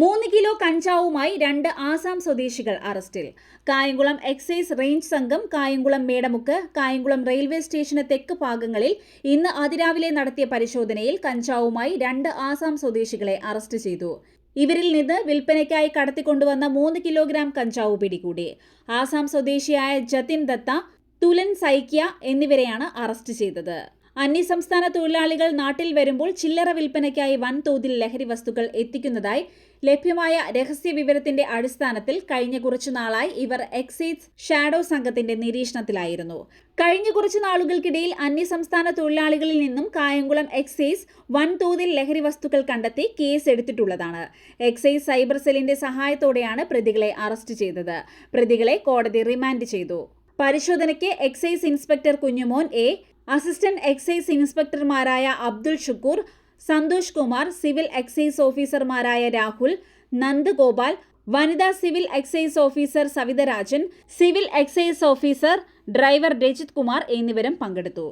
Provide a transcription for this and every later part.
മൂന്ന് കിലോ കഞ്ചാവുമായി രണ്ട് ആസാം സ്വദേശികൾ അറസ്റ്റിൽ. കായംകുളം എക്സൈസ് റേഞ്ച് സംഘം കായംകുളം മേടമുക്ക് കായംകുളം റെയിൽവേ സ്റ്റേഷന് തെക്ക് ഭാഗങ്ങളിൽ ഇന്ന് അതിരാവിലെ നടത്തിയ പരിശോധനയിൽ കഞ്ചാവുമായി രണ്ട് ആസാം സ്വദേശികളെ അറസ്റ്റ് ചെയ്തു. ഇവരിൽ നിന്ന് വിൽപ്പനയ്ക്കായി കടത്തിക്കൊണ്ടുവന്ന മൂന്ന് കിലോഗ്രാം കഞ്ചാവ് പിടികൂടി. ആസാം സ്വദേശിയായ ജതിൻ ദത്ത തുലൻ സൈക്യ എന്നിവരെയാണ് അറസ്റ്റ് ചെയ്തത്. അന്യസംസ്ഥാന തൊഴിലാളികൾ നാട്ടിൽ വരുമ്പോൾ ചില്ലറ വിൽപ്പനയ്ക്കായി വൻതോതിൽ ലഹരി വസ്തുക്കൾ എത്തിക്കുന്നതായി ലഭ്യമായ രഹസ്യ വിവരത്തിന്റെ അടിസ്ഥാനത്തിൽ കഴിഞ്ഞ കുറച്ചു നാളായി ഇവർ എക്സൈസ് ഷാഡോ സംഘത്തിന്റെ നിരീക്ഷണത്തിലായിരുന്നു. കഴിഞ്ഞ കുറച്ചു നാളുകൾക്കിടയിൽ അന്യസംസ്ഥാന തൊഴിലാളികളിൽ നിന്നും കായംകുളം എക്സൈസ് വൻതോതിൽ ലഹരി വസ്തുക്കൾ കണ്ടെത്തി കേസ് എടുത്തിട്ടുള്ളതാണ്. എക്സൈസ് സൈബർ സെല്ലിന്റെ സഹായത്തോടെയാണ് പ്രതികളെ അറസ്റ്റ് ചെയ്തത്. പ്രതികളെ കോടതി റിമാൻഡ് ചെയ്തു. പരിശോധനയ്ക്ക് excise inspector Kunjumon A assistant excise ഇൻസ്പെക്ടർമാരായ Abdul Shukkur Santhosh Kumar civil excise ഓഫീസർമാരായ രാഹുൽ നന്ദഗോപാൽ വനിതാ civil excise officer Savitharajan civil excise officer driver Rajith Kumar എന്നിവരും പങ്കെടുത്തു.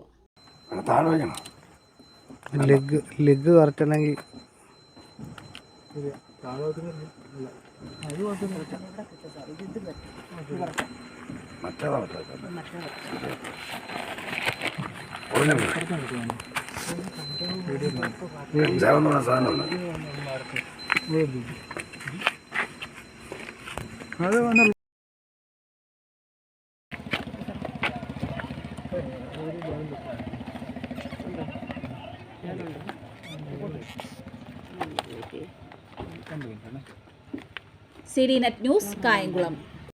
അവിടെ ലെഗ് ലെഗ് കറക്റ്റാണെങ്കിൽ മറ്റേതാ മറ്റേ കഞ്ചാവെന്ന് പറഞ്ഞ സാധനമുണ്ട് അത് വന്ന സി നെറ്റ് ന്യൂസ് കായംകുളം.